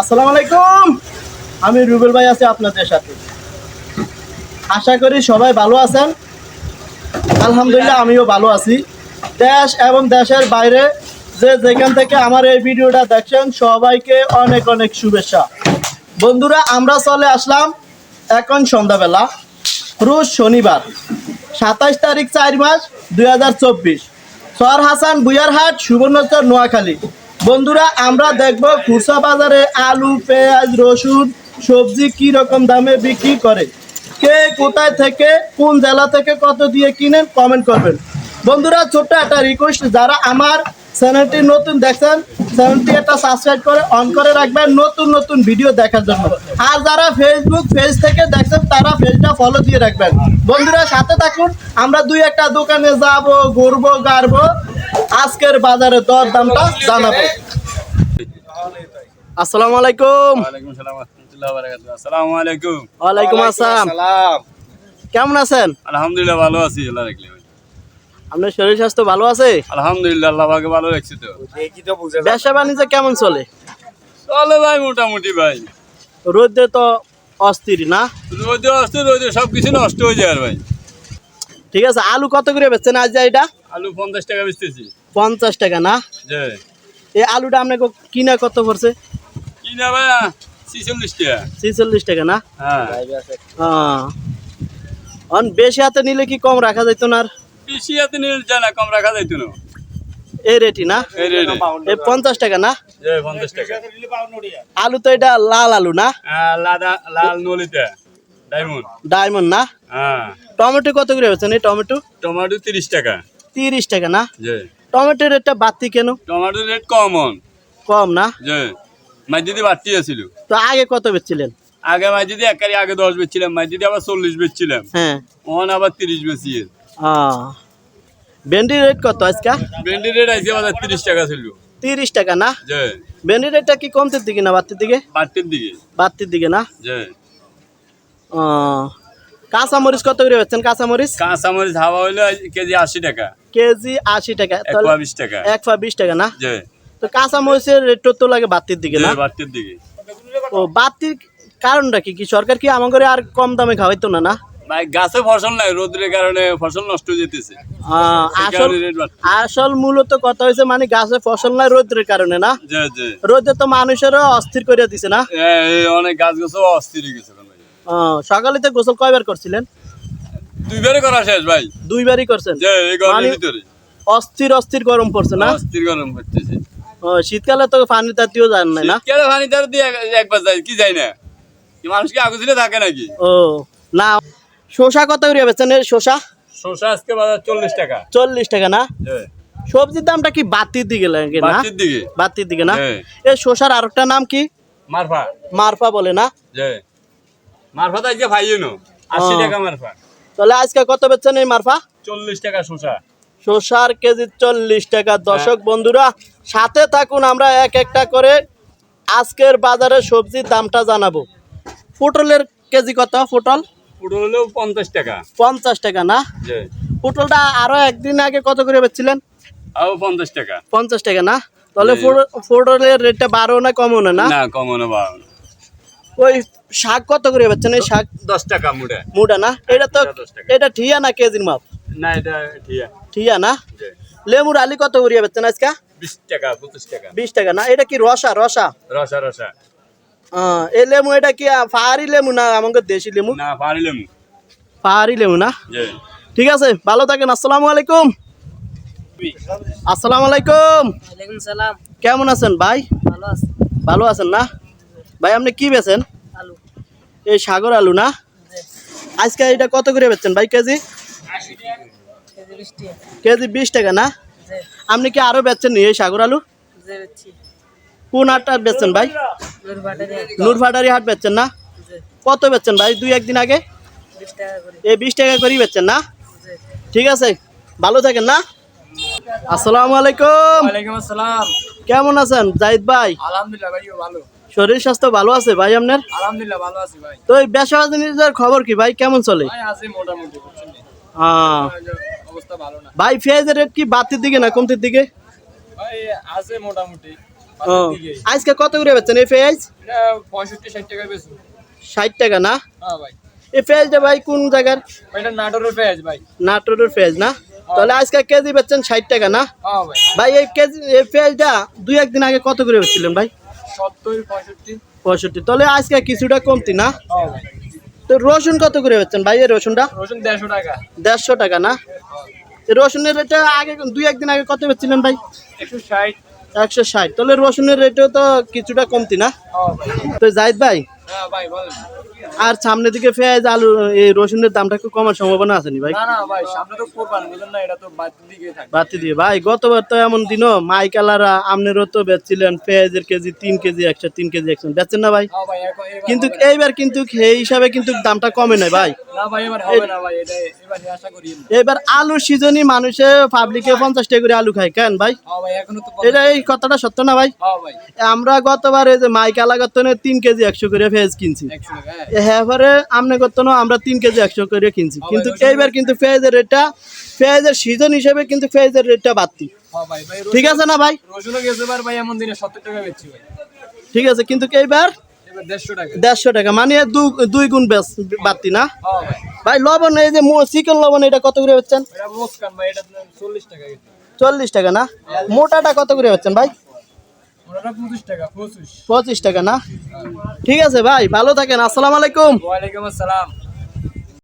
আসসালামু আলাইকুম। আমি রুবেল ভাই আছি আপনাদের সাথে। আশা করি সবাই ভালো আছেন। আলহামদুলিল্লাহ আমিও ভালো আছি। দেশ এবং দেশের বাইরে যে যেখান থেকে আমার এই ভিডিওটা দেখছেন, সবাইকে অনেক অনেক শুভেচ্ছা। বন্ধুরা, আমরা চলে আসলাম এখন সন্ধ্যাবেলা, রোজ শনিবার, সাতাইশ তারিখ চার মাস দুই হাজার চব্বিশ। সর হাসান বুয়ারহাট সুবর্ণচর, নোয়াখালী। বন্ধুরা, আমরা দেখব খুচরা বাজারে আলু, পেঁয়াজ, রসুন, সবজি কি রকম দামে বিক্রি করে। কে কোথায় থেকে, কোন জেলা থেকে কত দিয়ে কিনেন কমেন্ট করবেন। বন্ধুরা, ছোট্ট একটা রিকোয়েস্ট যারা আমার চ্যানেলটি নতুন দেখছেন চ্যানেলটি একটা সাবস্ক্রাইব করে অন করে রাখবেন, নতুন নতুন ভিডিও দেখার জন্য। আর যারা ফেসবুক পেজ থেকে দেখছেন, তারা পেজটা ফলো দিয়ে রাখবেন। বন্ধুরা, সাথে থাকুন, আমরা দুই একটা দোকানে যাব, ঘুরবো, গাড়বো। আজকের বাজারে দর দামটা জানাব। আসসালামু আলাইকুম। ওয়ালাইকুম সালাম রহমতুল্লাহ বারাকাতুহু। আসসালামু আলাইকুম। ওয়ালাইকুম আসসালাম। কেমন আছেন? আলহামদুলিল্লাহ ভালো আছি আল্লাহ রাখলে আপনার শরীর স্বাস্থ্য ভালো আছে? আলহামদুলিল্লাহ আল্লাহ পাকে ভালো রাখছি তো। ব্যবসা বাণিজ্য কেমন চলে? চলে ভাই মোটামুটি ভাই। রোদে তো অস্থির না? রোদে আসতে রোদে সব কিছু নষ্ট হয়ে যায় আর ভাই। ঠিক আছে আলু কত করে বেচছেন আজ এটা? আলু পঞ্চাশ টাকা বেচতেছি। পঞ্চাশ টাকা না? যে এই আলুটা আপনাকে কিনা কত পড়ছে? ছিচল্লিশ টাকা। ছিচল্লিশ টাকা না? হ্যাঁ। হ্যাঁ অন বেশি হাতে নিলে কি কম রাখা যেত না আর? বেশি হাতে নিয়ে যায় না কম রাখা যাইতো না। এই না? এই পঞ্চাশ টাকা না? আলু তো এটা লাল আলু না? হ্যাঁ, লাল নলিতে। ডায়মন্ড। ডায়মন্ড না? হ্যাঁ। টমেটো কত করে এই টমেটো? টমেটো তিরিশ টাকা। তিরিশ টাকা না? টমেটোর রেটটা বাড়তি কেন? টমেটোর রেট কমন। কম না? যে মাঝদিদি বাড়তি আছিল। তো আগে কত বেচছিলেন? আগে মাঝদিদি একারি আগে দশ বেচছিলাম মাঝদিদি আবার চল্লিশ বেচছিলাম। হ্যাঁ। ওখানে আবার তিরিশ বেচি আহ, রেট কত আজকা? ভেন্ডি রেট আইসি বাজার তিরিশ টাকা ছিল। তিরিশ টাকা না? যে রেটটা কি কমতির দিকে না বাড়তির দিকে? বাড়তির দিকে। বাড়তির দিকে না? যে আহ, কাঁচা কত করে বেচছেন কাঁচা মরিচ কাঁচা মরিচ হাওয়া হইল কেজি আশি টাকা। কেজি আশি টাকা। এক তাহলে পা বিশ টাকা। একশো বিশ টাকা না? তো কাঁচা মরিচের রেটটা তো লাগে বাড়তির দিকে না? যে বাড়তির দিকে। ও বাড়তির কারণটা কি? কি সরকার কি আর কম দামে খাওয়াইতো না না? ভাই গাছে ফসল নাই রোদের কারণে ফসল নষ্ট হয়ে যেতেছে। আসল মূলত কথা হয়েছে মানে গাছে ফসল নাই রোদের কারণে না? রোদে তো মানুষেরও অস্থির করে দিছে না? অনেক গাছ গাছও অস্থির হয়ে গেছে সকালে তো গোসল কয়বার করছিলেন? দুইবারে করা শেষ ভাই। দুইবারই করছেন? মানে- অস্থির অস্থির গরম পড়ছে না? অস্থির গরম ও, শীতকালে তো পানি তাতিও যান নাই না? শীতকালে পানি তার দিয়ে এক- একবার যায় কি যায় না? কি মানুষ কি আগুন থাকে নাকি? ও না শসা কত করে বেচেন শসা? শসা আজকে বাজার চল্লিশ টাকা। চল্লিশ টাকা না? সবজির দামটা কি বাতির দিকে লাগে না? দিকে। বাতির দিকে না? হ্যাঁ। এই শসার আরেকটা নাম কি? মারফা। মারফা বলে না? যে মারফা তো আজকে ভাইও নো আশি টাকা মারফা। তাহলে আজকে কত বেচছেন এই মারফা? চল্লিশ টাকা শসা। শসার কেজি চল্লিশ টাকা। দর্শক বন্ধুরা সাথে থাকুন আমরা এক একটা করে আজকের বাজারে সবজির দামটা জানাব। পটলের কেজি কত পটল? হলেও পঞ্চাশ টাকা। পঞ্চাশ টাকা না? পটলটা আরও একদিন আগে কত করে বেচছিলেন? পঞ্চাশ টাকা। পঞ্চাশ টাকা না? তাহলে পটলের রেটটা বারো না কমও না না? না কমানো বাড়ানো ওই শাক কত করে বেচছেন? এই শাক দশ টাকা মুড়ে। মুডা না? এটা তো। এটা ঠিয়া না কেজির মাপ? না এটা ঠিক ঠিয়া না? লেমুর আলি কত করে বেচছেন আজকে? বিশ টাকা পঁচিশ টাকা। বিশ টাকা না? এটা কি রসা? রসা? রসা রসা। আহ, এই লেমু এটা কি পাহাড়ি লেমু না আমাকে দেশি লেমু না লেমু না? ঠিক আছে ভালো থাকেন আসসালামু আলাইকুম। আসসালামু আলাইকুম। ওয়ালাইকুম সালাম। কেমন আছেন ভাই? ভালো আছে। ভালো আছেন না? ভাই আপনি কি বেচেন? আলু। এই সাগর আলু না? আজকে এটা কত করে বেচছেন ভাই কেজি? কেজি বিশ টাকা না? আপনি কি আরও বেচছেন নি এই সাগর আলু? কোন হাটটা বেচছেন ভাই? নূর বাটারি হাট বেচছেন না? কত বেচছেন ভাই? দুই একদিন আগে? এই বিশ টাকা করেই বেচছেন না? ঠিক আছে ভালো থাকেন না? আসসালামু আলাইকুম। আসসালাম। কেমন আছেন জাহিদ ভাই? আলহামদুলিল্লাহ ভাই ভালো। শরীর স্বাস্থ্য ভালো আছে ভাই আপনার? আলহামদুলিল্লাহ ভালো আছি ভাই। তো এই ব্যবসা বাণিজ্যের খবর কি ভাই? কেমন চলে? ভাই আছি মোটামুটি না ভাই পেঁয়াজের রেট কি বাড়তির দিকে না কমতির দিকে? আছে মোটামুটি। আজকে কত করে বেচছেন এই পেঁয়াজ পঁয়ষট্টি ষাট টাকা বেশি ষাট টাকা না? হ্যাঁ ভাই। এই পেঁয়াজটা ভাই কোন জায়গার? এটা নাটোরের পেঁয়াজ ভাই। নাটোরের পেঁয়াজ না? তাহলে আজকে কেজি বেচছেন ষাট টাকা না? হ্যাঁ ভাই। এই কেজি এই পেঁয়াজটা দুই একদিন আগে কত করে বেচছিলেন ভাই? সত্তর পঁয়ষট্টি। পঁয়ষট্টি। তাহলে আজকে কিছুটা কমতি না? হ্যাঁ ভাই। তো রসুন কত করে বেচছেন ভাই এই রসুনটা? রসুন দেড়শো টাকা। দেড়শো টাকা না? রসুনের রেটটা আগে দুই একদিন আগে কত বেচছিলেন ভাই? একশো ষাট। একশো ষাট। তাহলে রসুনের রেটেও তো কিছুটা কমতি না? হ্যাঁ তো জাহিদ ভাই হ্যাঁ ভাই বলেন। আর সামনের দিকে পেঁয়াজ আলু এই রসুনের দামটা একটু কমার সম্ভাবনা আছে নি ভাই? না না ভাই সামনে তো কোরবান বুঝলেন না? এটা তো বাড়তির দিকে থাকে। বাতি দিয়ে। ভাই গতবার তো এমন দিনও মাইকালারা আমনেরও তো বেচছিলেন পেঁয়াজের কেজি তিন কেজি একশো তিন কেজি একশো। বেচছেন না ভাই? কিন্তু এইবার কিন্তু সেই হিসাবে কিন্তু দামটা কমে নাই ভাই। এবার আলুর সিজনই মানুষে পাবলিকে পঞ্চাশ টাকা করে আলু খায়। কেন ভাই? এটা এই কথাটা সত্য না ভাই? আমরা গতবার এই যে মাইক আলাগতনে তিন কেজি একশো করে পেঁয়াজ কিনছি। হ্যাঁ হ্যাঁ এবারে আমনে করতো না আমরা তিন কেজি একশো করে কিনছি। কিন্তু এইবার কিন্তু পেঁয়াজের রেটটা পেঁয়াজের সিজন হিসেবে কিন্তু পেঁয়াজের রেটটা বাড়তি। হ্যাঁ ঠিক আছে না ভাই? ভাই এমন দিনে সত্তর টাকা বেচছি ভাই। ঠিক আছে কিন্তু এইবার দেড়শো টাকা। মানে দুই গুণ বেশ বাড়তি না? হ্যাঁ ভাই। লবণ এই যে চিকেন লবণ এটা কত করে হচ্ছেন চল্লিশ টাকা না? মোটাটা কত করে হচ্ছেন ভাই ওটা পঁচিশ টাকা পঁচিশ পঁচিশ টাকা না? ঠিক আছে ভাই ভালো থাকেন আসসালামু আলাইকুম। ওয়ালাইকুম আসসালাম।